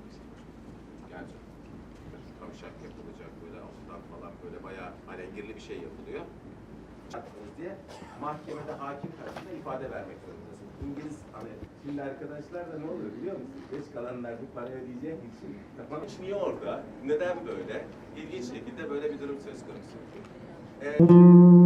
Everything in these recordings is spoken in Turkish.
değişiyor. Yani kavşak yapılacak böyle alttan falan böyle bayağı alengirli bir şey yapılıyor. Diye mahkemede hakim karşısında ifade vermek zorundasın. İngiliz hani şimdi arkadaşlar da ne oluyor biliyor musun? Geç kalanlar bu parayı ödeyecek için. Hiç niye orada? Neden böyle? İlginç şekilde böyle bir durum söz konusu. Ee,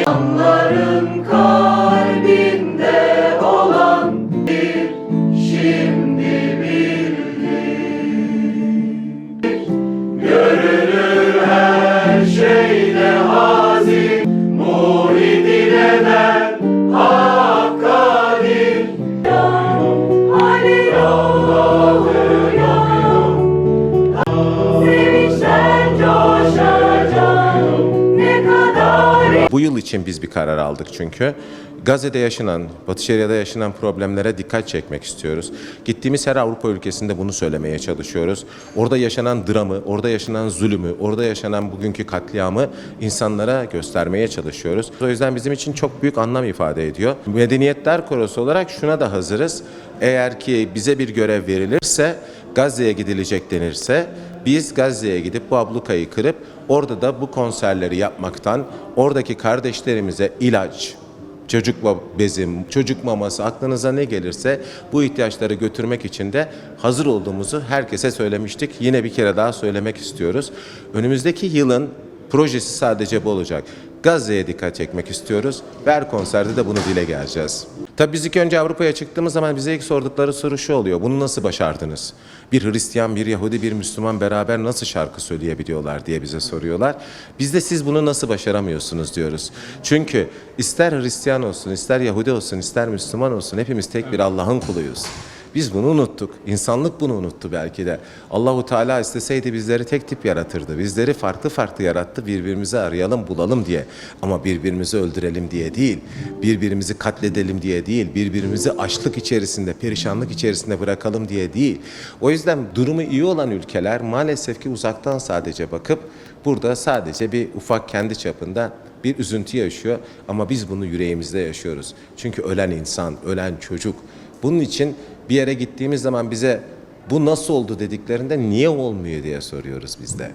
için biz bir karar aldık çünkü. Gazze'de yaşanan, Batı Şeria'da yaşanan problemlere dikkat çekmek istiyoruz. Gittiğimiz her Avrupa ülkesinde bunu söylemeye çalışıyoruz. Orada yaşanan dramı, orada yaşanan zulümü, orada yaşanan bugünkü katliamı insanlara göstermeye çalışıyoruz. O yüzden bizim için çok büyük anlam ifade ediyor. Medeniyetler Korosu olarak şuna da hazırız. Eğer ki bize bir görev verilirse, Gazze'ye gidilecek denirse, biz Gazze'ye gidip bu ablukayı kırıp orada da bu konserleri yapmaktan, oradaki kardeşlerimize ilaç, çocuk bezim, çocuk maması aklınıza ne gelirse bu ihtiyaçları götürmek için de hazır olduğumuzu herkese söylemiştik. Yine bir kere daha söylemek istiyoruz. Önümüzdeki yılın projesi sadece bu olacak. Gazze'ye dikkat çekmek istiyoruz. Ver konserde de bunu dile geleceğiz. Tabii biz ilk önce Avrupa'ya çıktığımız zaman bize ilk sordukları soru şu oluyor. Bunu nasıl başardınız? Bir Hristiyan, bir Yahudi, bir Müslüman beraber nasıl şarkı söyleyebiliyorlar diye bize soruyorlar. Biz de siz bunu nasıl başaramıyorsunuz diyoruz. Çünkü ister Hristiyan olsun, ister Yahudi olsun, ister Müslüman olsun hepimiz tek bir Allah'ın kuluyuz. Biz bunu unuttuk. İnsanlık bunu unuttu belki de. Allahu Teala isteseydi bizleri tek tip yaratırdı. Bizleri farklı farklı yarattı. Birbirimizi arayalım, bulalım diye. Ama birbirimizi öldürelim diye değil. Birbirimizi katledelim diye değil. Birbirimizi açlık içerisinde, perişanlık içerisinde bırakalım diye değil. O yüzden durumu iyi olan ülkeler maalesef ki uzaktan sadece bakıp burada sadece bir ufak kendi çapında bir üzüntü yaşıyor ama biz bunu yüreğimizde yaşıyoruz. Çünkü ölen insan, ölen çocuk. Bunun için bir yere gittiğimiz zaman bize bu nasıl oldu dediklerinde niye olmuyor diye soruyoruz biz de.